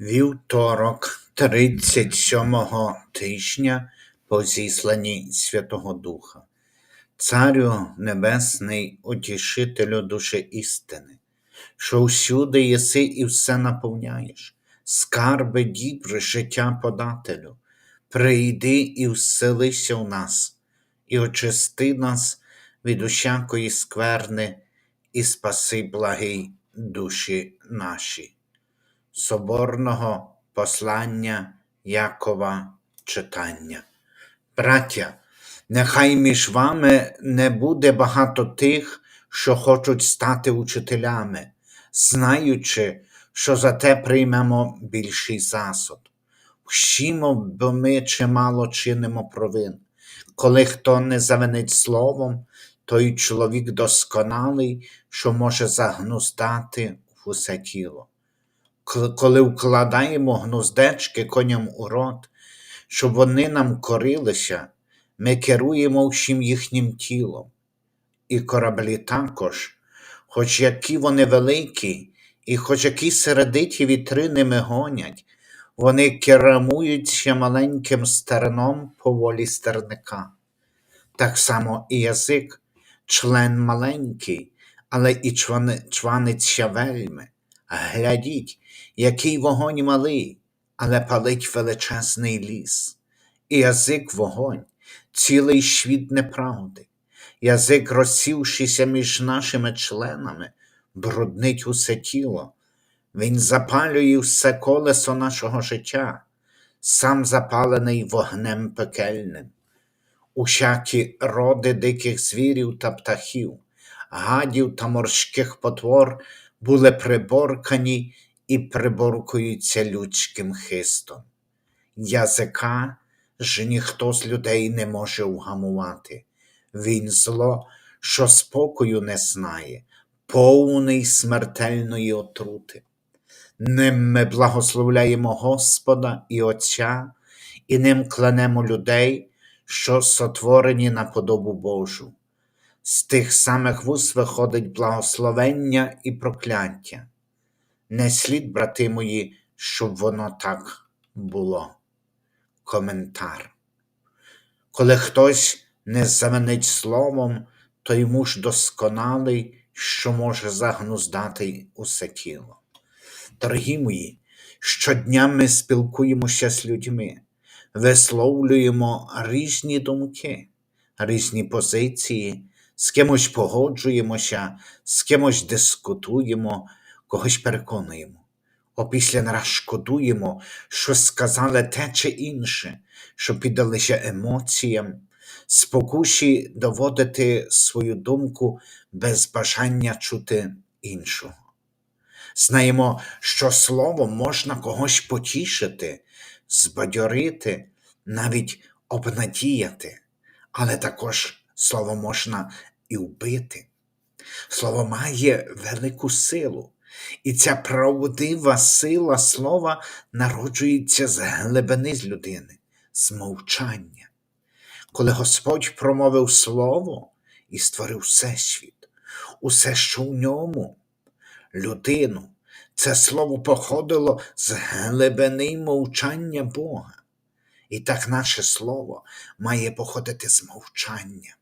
Вівторок, 37-го тижня по зісланні Святого Духа, Царю Небесний, утішителю душі істини, що всюди єси і все наповняєш, скарби дібри життя подателю, прийди і вселися в нас, і очисти нас від усякої скверни, і спаси благий душі наші. Соборного послання Якова читання. Браття, нехай між вами не буде багато тих, що хочуть стати учителями, знаючи, що за те приймемо більший засуд. Вщімо, бо ми чимало чинимо провин. Коли хто не завинить словом, той чоловік досконалий, що може загнуздати в усе тіло коли вкладаємо гнуздечки коням у рот, щоб вони нам корилися, ми керуємо всім їхнім тілом. І кораблі також, хоч які вони великі, і хоч які середиті вітри ними гонять, вони керамуються маленьким стерном по волі стерника. Так само і язик, член маленький, але і чвани, чваниться вельми. Глядіть, який вогонь малий, але палить величезний ліс. І язик вогонь, цілий світ неправди. Язик, розсівшися між нашими членами, бруднить усе тіло. Він запалює все колесо нашого життя, сам запалений вогнем пекельним. Усякі роди диких звірів та птахів, гадів та морських потвор були приборкані і приборкуються людським хистом. Язика ж ніхто з людей не може вгамувати. Він зло, що спокою не знає, повний смертельної отрути. Ним ми благословляємо Господа і Отця, і ним кленемо людей, що сотворені на подобу Божу. З тих самих вуст виходить благословення і прокляття. Не слід, брати мої, щоб воно так було. Коментар. Коли хтось не завинить словом, то йому ж досконалий, що може загнуздати усе тіло. Дорогі мої, щодня ми спілкуємося з людьми, висловлюємо різні думки, різні позиції, з кимось погоджуємося, з кимось дискутуємо, когось переконуємо. Опісля нараз шкодуємо, що сказали те чи інше, що піддалися емоціям, спокусі доводити свою думку без бажання чути іншого. Знаємо, що словом можна когось потішити, збадьорити, навіть обнадіяти, але також слово можна і вбити. Слово має велику силу, і ця правдива сила слова народжується з глибини з людини, з мовчання. Коли Господь промовив слово і створив всесвіт, усе, що в ньому, людину, це слово походило з глибини мовчання Бога. І так наше слово має походити з мовчання.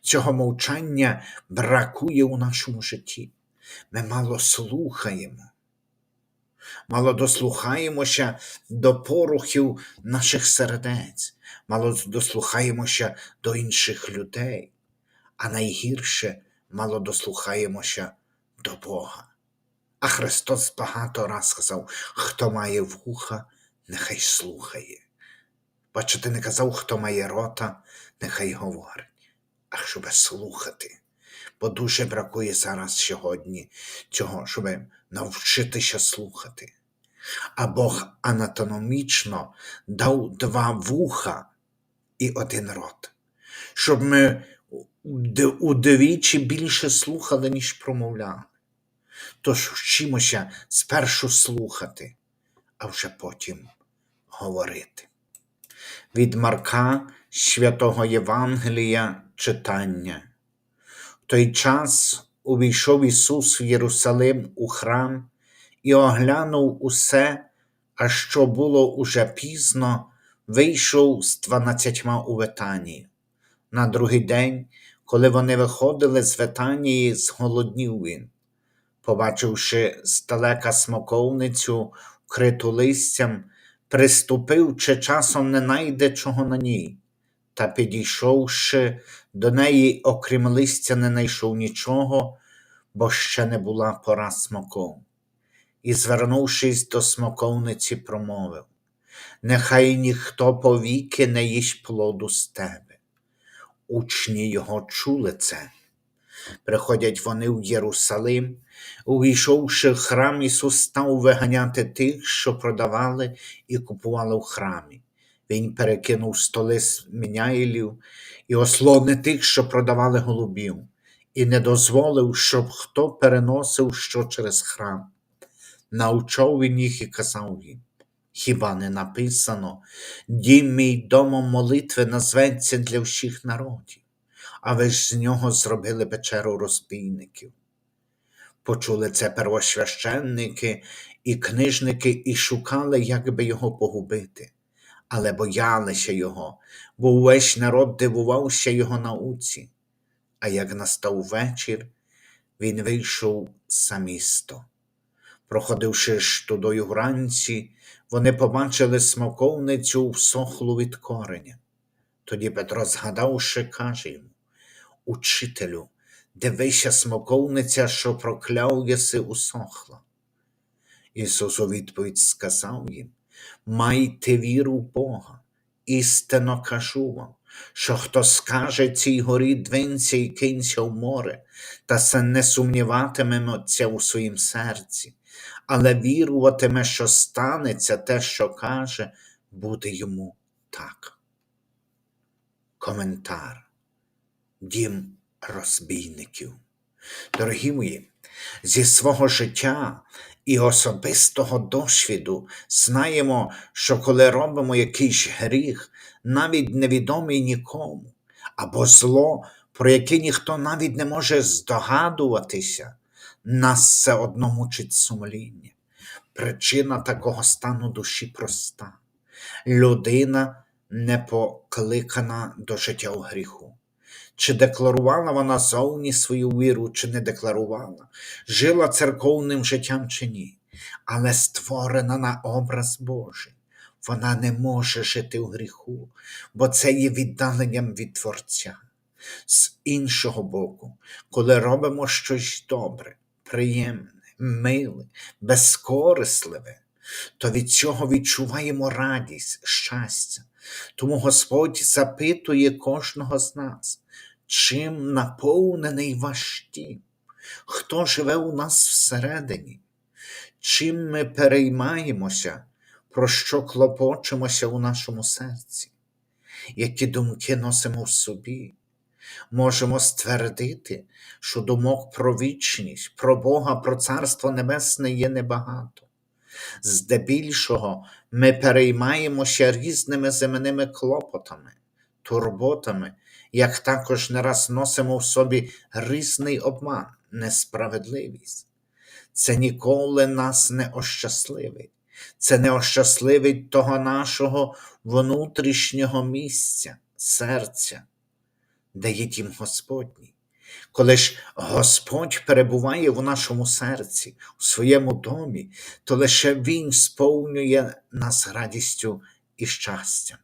Цього мовчання бракує у нашому житті. Ми мало слухаємо, мало дослухаємося до порухів наших сердець, мало дослухаємося до інших людей, а найгірше мало дослухаємося до Бога. А Христос багато раз сказав: хто має вуха, нехай слухає. Бачите, не казав, хто має рота, нехай говорить, а щоб слухати. Бо дуже бракує зараз сьогодні цього, щоб навчитися слухати. А Бог анатомічно дав два вуха і один рот, щоб ми удвічі більше слухали, ніж промовляли. Тож вчимося спершу слухати, а вже потім говорити. Від Марка Святого Євангелія читання. Той час увійшов Ісус в Єрусалим у храм і оглянув усе, а що було уже пізно, вийшов з дванадцятьма у Ветанію. На другий день, коли вони виходили з Ветанії, зголоднів він. Побачивши здалека смоковницю, вкриту листям, приступив, чи часом не найде чого на ній, та підійшовши до неї, окрім листя, не найшов нічого, бо ще не була пора смоков. І, звернувшись до смоковниці, промовив Нехай ніхто повіки не їсть плоду з тебе. Учні його чули це. Приходять вони в Єрусалим, увійшовши в храм, Ісус став виганяти тих, що продавали і купували в храмі. Він перекинув столи з міняїлів і ослони тих, що продавали голубів, і не дозволив, щоб хто переносив що через храм. Научав він їх і казав їм, хіба не написано, дім мій домом молитви назветься для всіх народів, а ви ж з нього зробили печеру розбійників. Почули це первосвященники і книжники і шукали, як би його погубити, але боялися його, бо увесь народ дивувався його науці. А як настав вечір, він вийшов за місто. Проходивши ж тудою вранці, вони побачили смоковницю всохлу від кореня. Тоді Петро, згадавши, каже йому Учителю, дивися, смоковниця, що прокляв єси усохла. Ісус у відповідь сказав їм Майте віру в Бога, істинно кажу вам, що хто скаже цій горі двинься і кинься в море, та се не сумніватиметься у своїм серці, але віруватиме, що станеться те, що каже, буде йому так. Коментар. Дім розбійників. Дорогі мої, зі свого життя і особистого досвіду знаємо, що коли робимо якийсь гріх, навіть невідомий нікому, або зло, про яке ніхто навіть не може здогадуватися, нас все одно мучить сумління. Причина такого стану душі проста. Людина не покликана до життя у гріху. Чи декларувала вона зовні свою віру, чи не декларувала, жила церковним життям чи ні, але створена на образ Божий. Вона не може жити у гріху, бо це є віддаленням від Творця. З іншого боку, коли робимо щось добре, приємне, миле, безкорисливе, то від цього відчуваємо радість, щастя. Тому Господь запитує кожного з нас, чим наповнений ваш дім, хто живе у нас всередині, чим ми переймаємося, про що клопочемося у нашому серці, які думки носимо в собі. Можемо ствердити, що думок про вічність, про Бога, про Царство Небесне є небагато. Здебільшого ми переймаємося різними земними клопотами, турботами, як також не раз носимо в собі різний обман, несправедливість. Це ніколи нас не ощасливить, це не ощасливить того нашого внутрішнього місця, серця, де є дім Господній. Коли ж Господь перебуває в нашому серці, у своєму домі, то лише Він сповнює нас радістю і щастям.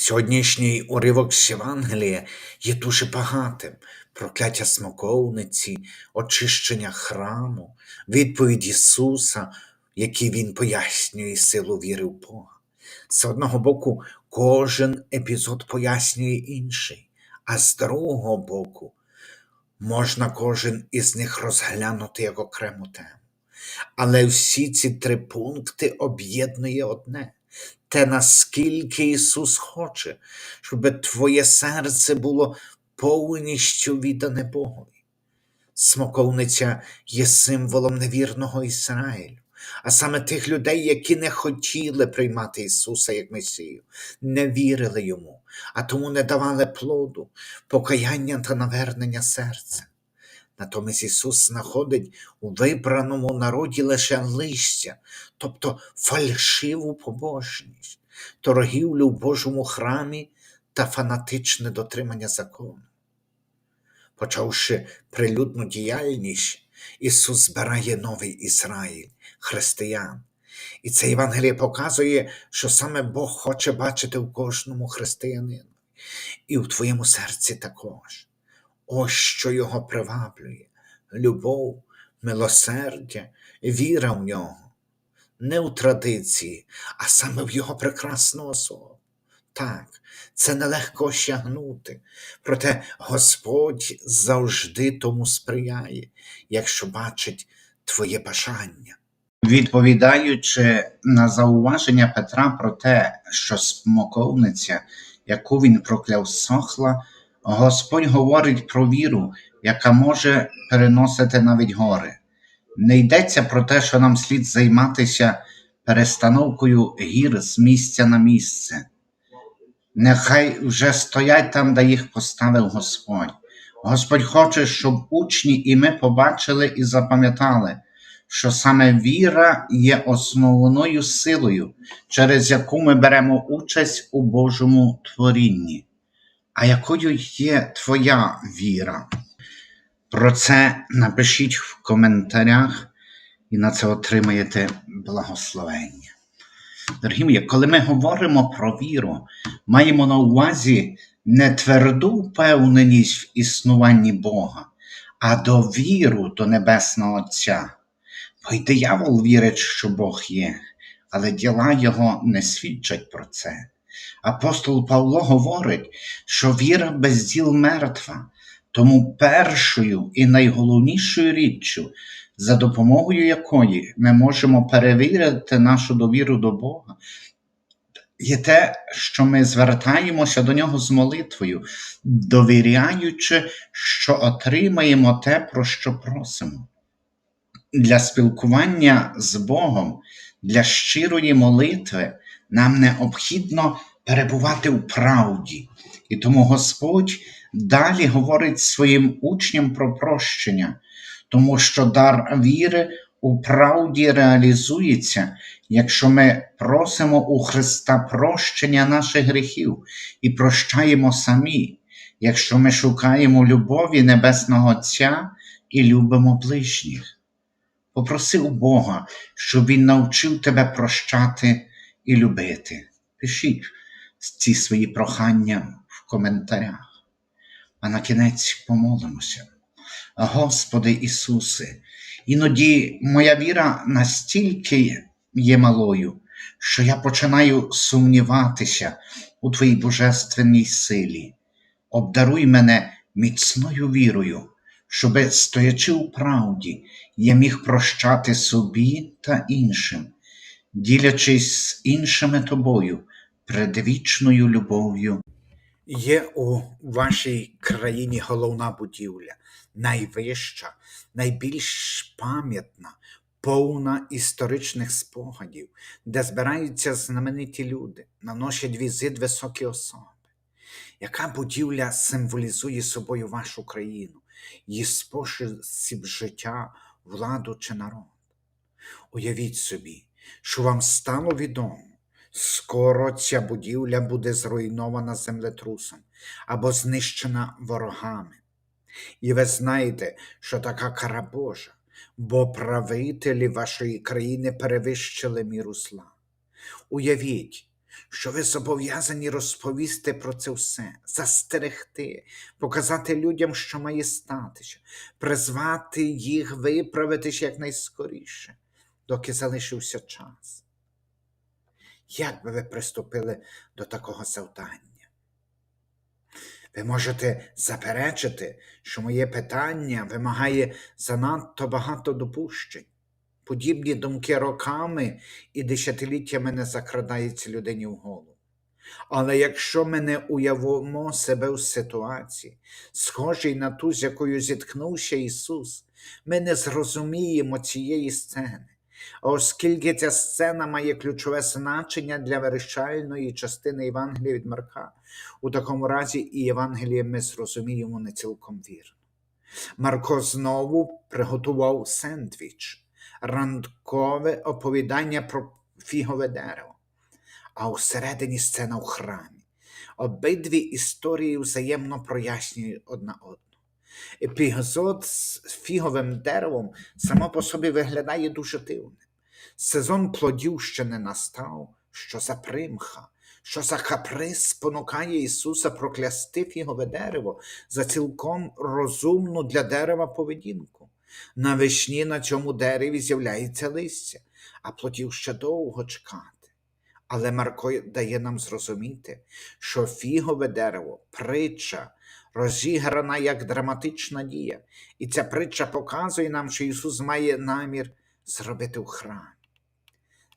Сьогоднішній уривок з Євангелія є дуже багатим. Прокляття смоковниці, очищення храму, відповідь Ісуса, які Він пояснює силу віри в Бога. З одного боку, кожен епізод пояснює інший, а з другого боку, можна кожен із них розглянути як окрему тему. Але всі ці три пункти об'єднує одне те, наскільки Ісус хоче, щоб твоє серце було повністю віддане Богові. Смоковниця є символом невірного Ізраїлю, а саме тих людей, які не хотіли приймати Ісуса як Месію, не вірили Йому, а тому не давали плоду, покаяння та навернення серця. Натомість Ісус знаходить у вибраному народі лише листя, тобто фальшиву побожність, торгівлю в Божому храмі та фанатичне дотримання закону. Почавши прилюдну діяльність, Ісус збирає новий Ізраїль, християн. І це Євангеліє показує, що саме Бог хоче бачити в кожному християнину, і в твоєму серці також. Ось що його приваблює: любов, милосердя, віра в нього, не у традиції, а саме в його прекрасну особу. Так, це нелегко осягнути, проте Господь завжди тому сприяє, якщо бачить твоє бажання. Відповідаючи на зауваження Петра про те, що смоковниця, яку він прокляв, сохла, Господь говорить про віру, яка може переносити навіть гори. Не йдеться про те, що нам слід займатися перестановкою гір з місця на місце. Нехай вже стоять там, де їх поставив Господь. Господь хоче, щоб учні і ми побачили і запам'ятали, що саме віра є основною силою, через яку ми беремо участь у Божому творінні. А якою є твоя віра? Про це напишіть в коментарях і на це отримаєте благословення. Дорогі мої, коли ми говоримо про віру, маємо на увазі не тверду впевненість в існуванні Бога, а довіру до Небесного Отця. Бо й диявол вірить, що Бог є, але діла його не свідчать про це. Апостол Павло говорить, що віра без діл мертва, тому першою і найголовнішою річчю, за допомогою якої ми можемо перевірити нашу довіру до Бога, є те, що ми звертаємося до нього з молитвою, довіряючи, що отримаємо те, про що просимо. Для спілкування з Богом, для щирої молитви нам необхідно перебувати у правді. І тому Господь далі говорить своїм учням про прощення, тому що дар віри у правді реалізується, якщо ми просимо у Христа прощення наших гріхів і прощаємо самі, якщо ми шукаємо любові Небесного Отця і любимо ближніх. Попроси у Бога, щоб Він навчив тебе прощати і любити. Пишіть ці свої прохання в коментарях. А на кінець помолимося. Господи Ісусе, іноді моя віра настільки є малою, що я починаю сумніватися у Твоїй божественній силі. Обдаруй мене міцною вірою, щоби, стоячи у правді, я міг прощати собі та іншим, ділячись з іншими тобою предвічною любов'ю. Є у вашій країні головна будівля, найвища, найбільш пам'ятна, повна історичних спогадів, де збираються знамениті люди, наносять візит високі особи. Яка будівля символізує собою вашу країну, її спосіб життя, владу чи народ? Уявіть собі, що вам стало відомо, скоро ця будівля буде зруйнована землетрусом або знищена ворогами. І ви знаєте, що така кара Божа, бо правителі вашої країни перевищили міру зла. Уявіть, що ви зобов'язані розповісти про це все, застерегти, показати людям, що має статися, призвати їх виправитись якнайскоріше, доки залишився час. Як би ви приступили до такого завдання? Ви можете заперечити, що моє питання вимагає занадто багато допущень. Подібні думки роками і десятиліттями не закрадаються людині в голову. Але якщо ми не уявимо себе в ситуації, схожій на ту, з якою зіткнувся Ісус, ми не зрозуміємо цієї сцени. Оскільки ця сцена має ключове значення для вирішальної частини Євангелія від Марка, у такому разі і Євангеліє ми зрозуміємо не цілком вірно. Марко знову приготував сендвіч, ранкове оповідання про фігове дерево, а усередині сцена в храмі. Обидві історії взаємно прояснюють одна одну. Епізод з фіговим деревом само по собі виглядає дуже дивним. Сезон плодів ще не настав, що за примха, що за каприз спонукає Ісуса проклясти фігове дерево за цілком розумну для дерева поведінку. Навесні на цьому дереві з'являється листя, а плодів ще довго чекати. Але Марко дає нам зрозуміти, що фігове дерево, притча, розіграна як драматична дія, і ця притча показує нам, що Ісус має намір зробити в храмі.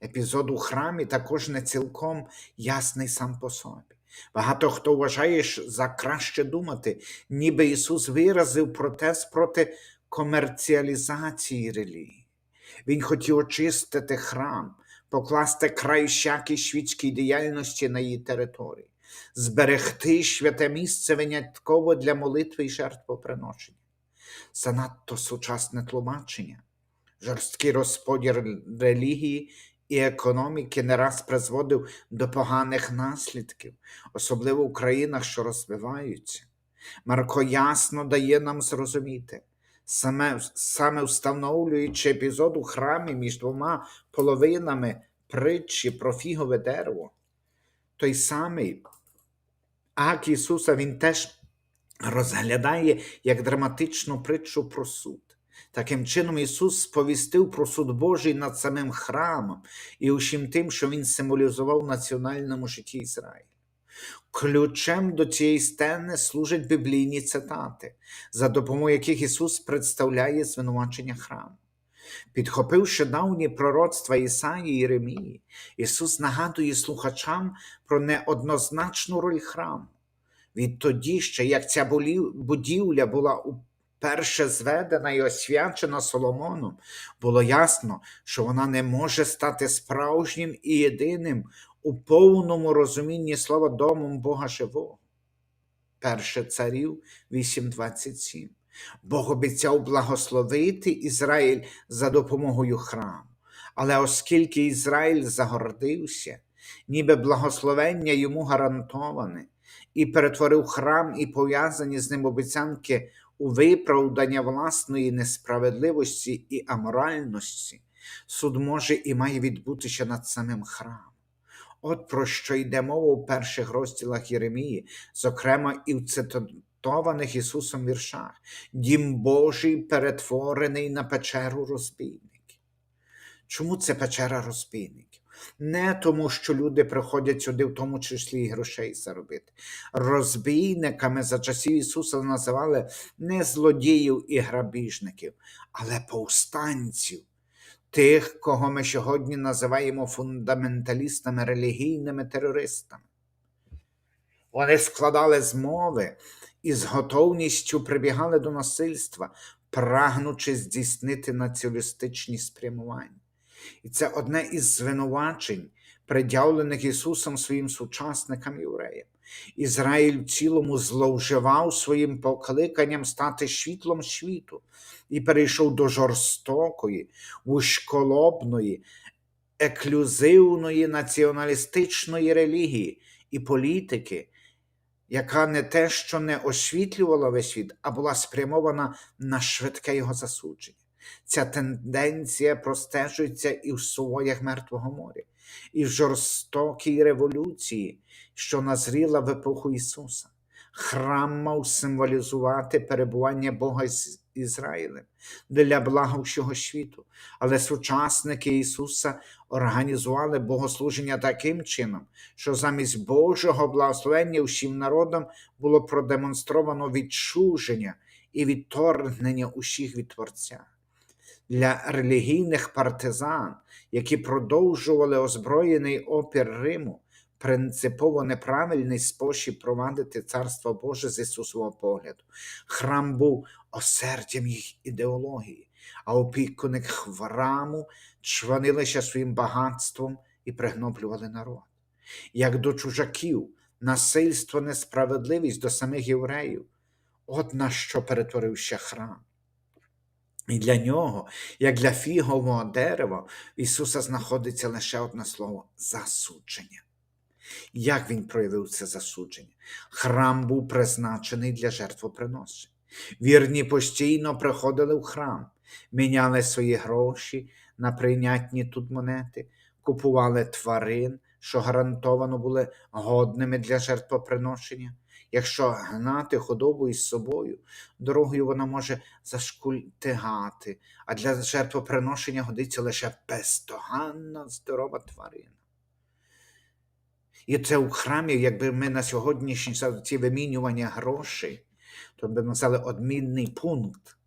Епізод у храмі також не цілком ясний сам по собі. Багато хто вважає за краще думати, ніби Ісус виразив протест проти комерціалізації релігії. Він хотів очистити храм, покласти край всякій світській діяльності на її території, зберегти святе місце винятково для молитви і жертвоприношення. Занадто сучасне тлумачення, жорсткий розподіл релігії і економіки не раз призводив до поганих наслідків, особливо в країнах, що розвиваються. Марко ясно дає нам зрозуміти, саме, саме встановлюючи епізод у храмі між двома половинами притчі про фігове дерево, той самий акт Ісуса Він теж розглядає як драматичну притчу про суд. Таким чином, Ісус сповістив про суд Божий над самим храмом і усім тим, що Він символізував в національному житті Ізраїлю. Ключем до цієї сцени служать біблійні цитати, за допомогою яких Ісус представляє звинувачення храму. Підхопивши давні пророцтва Ісаї Єремії, Ісус нагадує слухачам про неоднозначну роль храму. Відтоді ще, як ця будівля була уперше зведена і освячена Соломоном, було ясно, що вона не може стати справжнім і єдиним у повному розумінні слова домом Бога Живого. Перше царів 8.27. Бог обіцяв благословити Ізраїль за допомогою храму. Але оскільки Ізраїль загордився, ніби благословення йому гарантоване, і перетворив храм і пов'язані з ним обіцянки у виправдання власної несправедливості і аморальності, суд може і має відбутися над самим храмом. От про що йде мова у перших розділах Єремії, зокрема і в цитованих Ісусом віршах. Дім Божий перетворений на печеру розбійників. Чому це печера розбійників? Не тому, що люди приходять сюди, в тому числі і грошей заробити. Розбійниками за часів Ісуса називали не злодіїв і грабіжників, але повстанців, тих, кого ми сьогодні називаємо фундаменталістами, релігійними терористами. Вони складали змови і з готовністю прибігали до насильства, прагнучи здійснити націоналістичні спрямування. І це одне із звинувачень, пред'явлених Ісусом своїм сучасникам євреям. Ізраїль в цілому зловживав своїм покликанням стати світлом світу і перейшов до жорстокої, вузьколобної, еклюзивної націоналістичної релігії і політики, яка не те, що не освітлювала весь світ, а була спрямована на швидке його засудження. Ця тенденція простежується і в сувоях Мертвого моря, і в жорстокій революції, що назріла в епоху Ісуса. Храм мав символізувати перебування Бога Ізраїлем для блага всього світу. Але сучасники Ісуса організували богослуження таким чином, що замість Божого благословення всім народам було продемонстровано відчуження і відторгнення усіх від Творця. Для релігійних партизан, які продовжували озброєний опір Риму, принципово неправильний спосіб провадити Царство Боже з Ісусового погляду. Храм був осердям їх ідеології, а опікуник храму чванилися своїм багатством і пригноблювали народ. Як до чужаків, насильство, несправедливість до самих євреїв, От на що перетворився храм. І для нього, як для фігового дерева, в Ісуса знаходиться лише одне слово засудження. Як він проявив це засудження? Храм був призначений для жертвоприношень. Вірні постійно приходили в храм, міняли свої гроші на прийнятні тут монети, купували тварин, що гарантовано були годними для жертвоприношення. Якщо гнати худобу із собою, дорогою вона може зашкультигати, а для жертвоприношення годиться лише бездоганна здорова тварина. І це у храмі, якби ми на сьогоднішній ці вимінювання грошей, то ми одмінний пункт,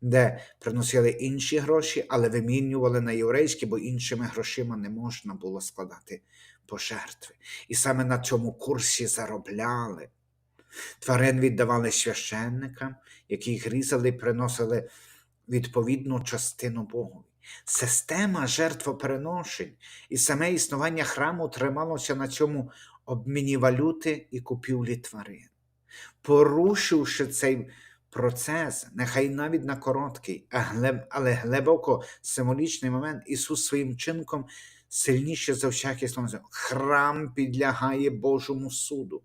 де приносили інші гроші, але вимінювали на єврейські, бо іншими грошима не можна було складати пожертви. І саме на цьому курсі заробляли. Тварин віддавали священникам, які їх різали і приносили відповідну частину Богові. Система жертвопереношень і саме існування храму трималося на цьому обміні валюти і купівлі тварин. Порушивши цей процес, нехай навіть на короткий, але глибоко символічний момент, Ісус своїм чинком сильніше за всяке слово. Храм підлягає Божому суду.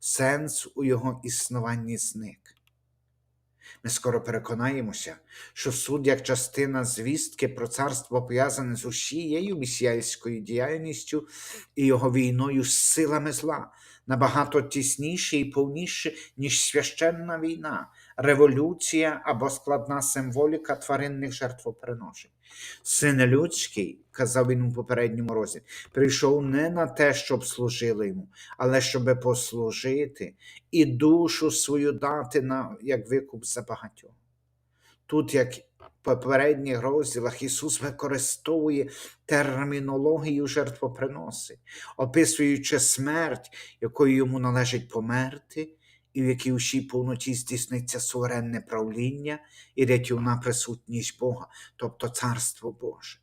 Сенс у його існуванні зник. Ми скоро переконаємося, що суд як частина звістки про царство пов'язане з усією місіяльською діяльністю і його війною з силами зла, набагато тісніше і повніше, ніж священна війна, революція або складна символіка тваринних жертвоприношень. Син людський, казав він у попередньому розділі, прийшов не на те, щоб служили йому, але щоб послужити і душу свою дати на, як викуп за багатьох. Тут, як в попередніх розділах, Ісус використовує термінологію жертвоприноси, описуючи смерть, якою йому належить померти, і в якій усій повноті здійсниться суверенне правління і рятівна присутність Бога, тобто Царство Боже.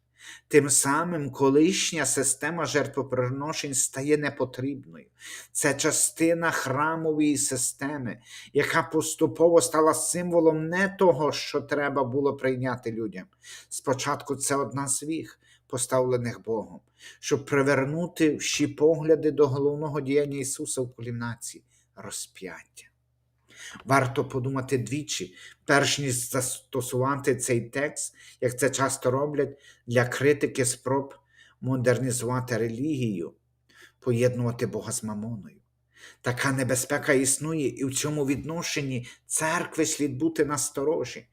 Тим самим колишня система жертвоприношень стає непотрібною. Це частина храмової системи, яка поступово стала символом не того, що треба було прийняти людям. Спочатку це одна з віг, поставлених Богом, щоб привернути всі погляди до головного діяння Ісуса в кулінації розп'яття. Варто подумати двічі, перш ніж застосувати цей текст, як це часто роблять для критики спроб модернізувати релігію, поєднувати Бога з мамоною. Така небезпека існує, і в цьому відношенні церкви слід бути насторожі.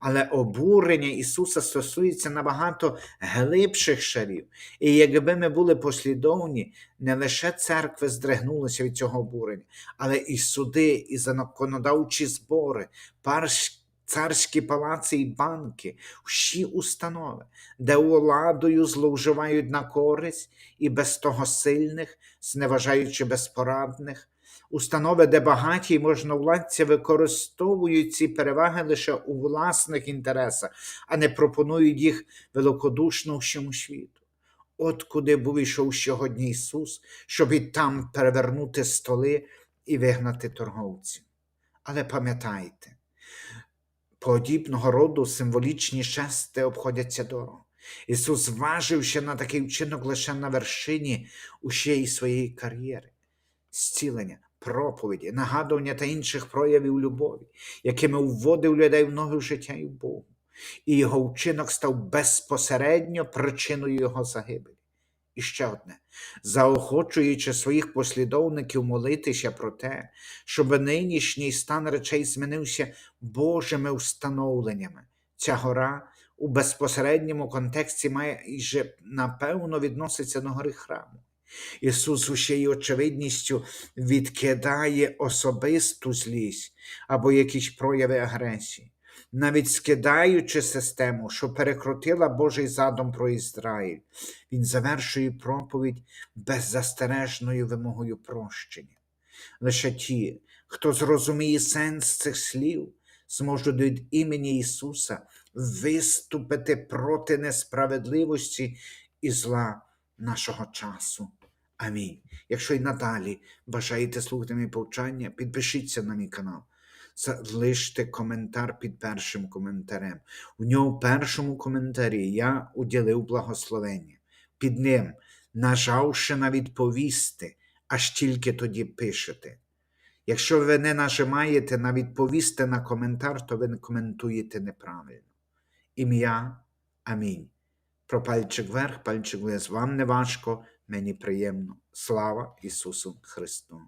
Але обурення Ісуса стосується набагато глибших шарів. І якби ми були послідовні, не лише церкви здригнулися від цього обурення, але і суди, і законодавчі збори, царські палаци і банки, всі установи, де владою зловживають на користь і без того сильних, зневажаючи безпорадних, установи, де багаті і можновладці використовують ці переваги лише у власних інтересах, а не пропонують їх великодушно всьому світу. От куди був ішов сьогодні Ісус, щоб і там перевернути столи і вигнати торговців. Але пам'ятайте, подібного роду символічні жести обходяться дорого. Ісус зважився на такий вчинок лише на вершині усієї своєї кар'єри, зцілення, проповіді, нагадування та інших проявів любові, якими вводив людей в нове життя і в Богу. І його вчинок став безпосередньо причиною його загибелі. І ще одне, заохочуючи своїх послідовників молитися про те, щоб нинішній стан речей змінився Божими встановленнями. Ця гора у безпосередньому контексті майже напевно відноситься до гори храму. Ісус усією очевидністю відкидає особисту злість або якісь прояви агресії, навіть скидаючи систему, що перекрутила Божий задум про Ізраїль, Він завершує проповідь беззастережною вимогою прощення. Лише ті, хто зрозуміє сенс цих слів, зможуть від імені Ісуса виступити проти несправедливості і зла нашого часу. Амінь. Якщо й надалі бажаєте слухати мої повчання, підпишіться на мій канал. залиште коментар під першим коментарем. У нього в першому коментарі я уділив благословення. Під ним, нажавши на відповісти, аж тільки тоді пишете. Якщо ви не нажимаєте на відповісти на коментар, то ви не коментуєте неправильно. Ім'я Амінь. Про пальчик вверх, пальчик вниз. Вам не важко, мені приємно. Слава Ісусу Христу!